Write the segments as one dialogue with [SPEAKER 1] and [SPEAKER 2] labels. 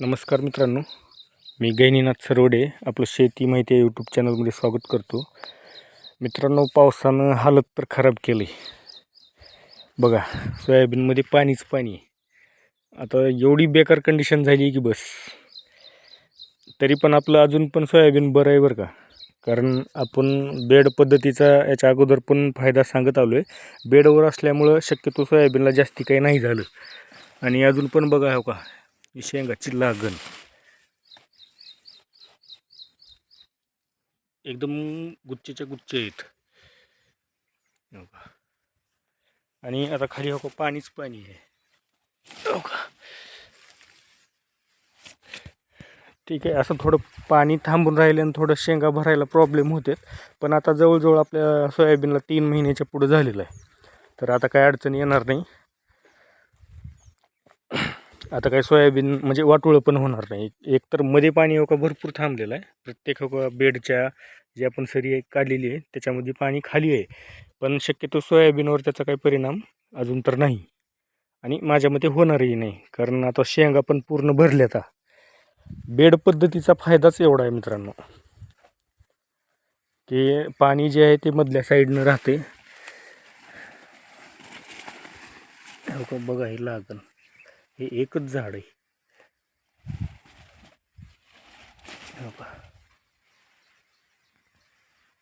[SPEAKER 1] नमस्कार मित्रांनो मी गैनीनाथ सरवडे आपलं शेती माहिती यूट्यूब चॅनलमध्ये स्वागत करतो. मित्रांनो पावसानं हालत तर खराब केली. बघा सोयाबीनमध्ये पाणीच पाणी आता एवढी बेकार कंडिशन झाली की बस. तरी पण आपलं अजून पण सोयाबीन बरं आहे बरं का? कारण आपण बेड पद्धतीचा याच्या अगोदर पण फायदा सांगत आलो आहे बेडवर असल्यामुळं शक्यतो सोयाबीनला जास्ती काही नाही झालं. आणि अजून पण बघा हो का ही शेंगाची लागण एकदम गुच्छेच्या गुच्छ आहेत आणि आता खाली हो पाणीच पाणी आहे हो का ठीक आहे असं थोडं पाणी थांबून राहिल्यानं थोडं शेंगा भरायला प्रॉब्लेम होते पण आता जवळजवळ आपल्या सोयाबीनला तीन महिन्याच्या पुढं झालेलं आहे तर आता काय अडचण येणार नाही आता काय सोयाबीन म्हणजे वाटोळं पण होणार नाही. एक तर मध्ये पाणी हो का भरपूर थांबलेलं आहे. प्रत्येक हो का बेडच्या जी आपण सरी काढलेली आहे त्याच्यामध्ये पाणी खाली आहे. पण शक्यतो सोयाबीनवर त्याचा काही परिणाम अजून तर नाही. आणि माझ्या मते होणारही नाही. कारण आता शेंगा पण पूर्ण भरल्या आता. बेड पद्धतीचा फायदाच एवढा आहे मित्रांनो. की पाणी जे आहे ते मधल्या साईडनं राहते. बघा हे लागल हे एकच झाड आहे.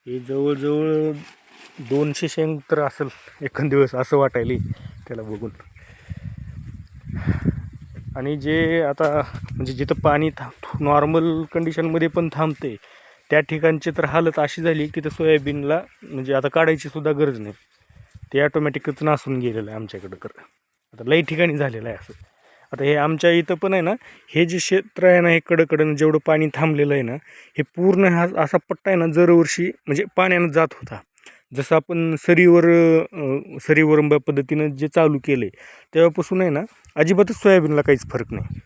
[SPEAKER 1] हे जवळजवळ दोनशे शेंग तर असेल एखाद दिवस असं वाटायला त्याला बघून. आणि जे आता म्हणजे जिथं पाणी था नॉर्मल कंडिशनमध्ये पण थांबते त्या ठिकाणची तर हालत अशी झाली की तर सोयाबीनला म्हणजे आता काढायची सुद्धा गरज नाही. ते ॲटोमॅटिकच नासून गेलेलं आहे आमच्याकडं कर आता लई ठिकाणी झालेलं आहे असं. आता हे आमच्या इथं पण आहे ना हे जे क्षेत्र आहे ना हे कडकडनं जेवढं पाणी थांबलेलं आहे ना हे पूर्ण हा असा पट्टा आहे ना दरवर्षी म्हणजे पाण्यानं जात होता. जसं आपण सरीवर सरीवरंब पद्धतीनं जे चालू केलं आहे तेव्हापासून आहे ना अजिबातच सोयाबीनला काहीच फरक नाही.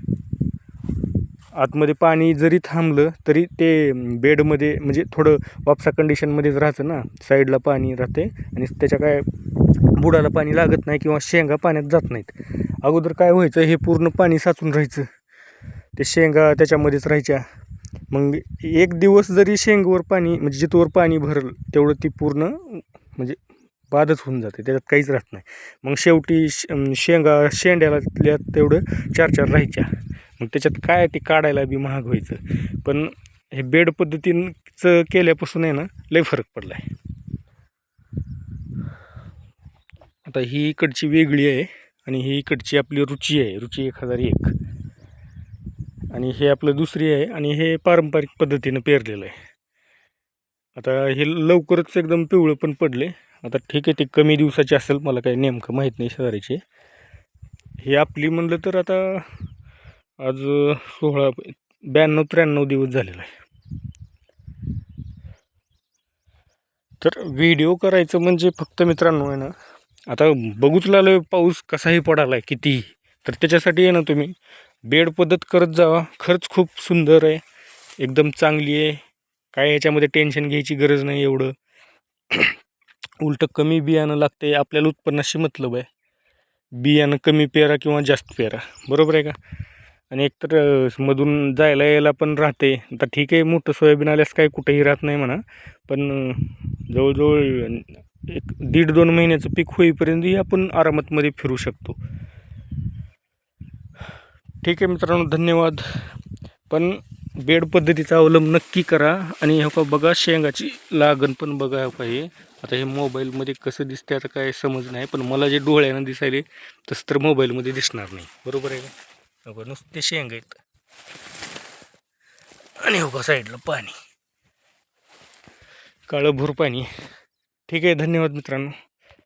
[SPEAKER 1] आतमध्ये पाणी जरी थांबलं तरी ते बेडमध्ये म्हणजे थोडं वापसा कंडिशनमध्येच राहतं ना साईडला पाणी राहते आणि त्याच्या काय बुडाला पाणी लागत नाही किंवा शेंगा पाण्यात जात नाहीत. अगोदर काय व्हायचं हे पूर्ण पाणी साचून राहायचं. ते शेंगा त्याच्यामध्येच राहायच्या. मग एक दिवस जरी शेंगवर पाणी म्हणजे जिथवर पाणी भरल तेवढं ती पूर्ण म्हणजे बादच होऊन जाते त्याच्यात काहीच राहत नाही. मग शेवटी शेंगा शेंड्याला तेवढं चार चार राहायच्या. मग त्याच्यात काय ते काढायला बी महाग व्हायचं. पण हे बेड पद्धतीचं केल्यापासून आहे ना लय फरक पडला आहे आता ही इकडची वेगळी आहे. आणि ही इकडची आपली रुची आहे रुची एक हजार एक. आणि हे आपलं दुसरी आहे आणि हे पारंपरिक पद्धतीनं पेरलेलं आहे. आता हे लवकरच एकदम पिवळं पण पडले. आता ठीक आहे ते कमी दिवसाचे असेल मला काही नेमकं माहीत नाही शहराचे हे आपली म्हणलं तर आता आज सोळा ब्याण्णव त्र्याण्णव दिवस झालेला आहे. तर व्हिडिओ करायचं म्हणजे फक्त मित्रांनो आहे ना आता बघूच लागलं पाऊस कसाही पडाला आहे कितीही तर त्याच्यासाठी आहे ना तुम्ही बेड पद्धत करत जावा. खरंच खूप सुंदर आहे. एकदम चांगली आहे. काय याच्यामध्ये टेन्शन घ्यायची गरज नाही एवढं. उलटं कमी बियाणं लागते आपल्याला उत्पन्नाशी मतलब आहे. बियाणं कमी पेरा किंवा जास्त पेरा. बरोबर आहे का? आणि एकतर मधून जायला यायला पण राहते. आता ठीक आहे मोठं सोयाबीन आल्यास काय कुठेही राहत नाही म्हणा. पण जवळजवळ एक दीड दोन महिन्याचं पीक होईपर्यंतही आपण आरामातमध्ये फिरू शकतो. ठीक आहे मित्रांनो धन्यवाद. पण बेड पद्धतीचा अवलंब नक्की करा आणि हो का बघा शेंगाची लागण पण बघा हो का हे आता हे मोबाईलमध्ये कसं दिसते आता काय समज नाही पण मला जे डोळ्यानं दिसायले तसं तर मोबाईलमध्ये दिसणार नाही. बरोबर आहे का? का नुसते शेंग आहेत. आणि हो का साईडला पाणी. काळं भूर पाणी. ठीक आहे धन्यवाद मित्रांनो.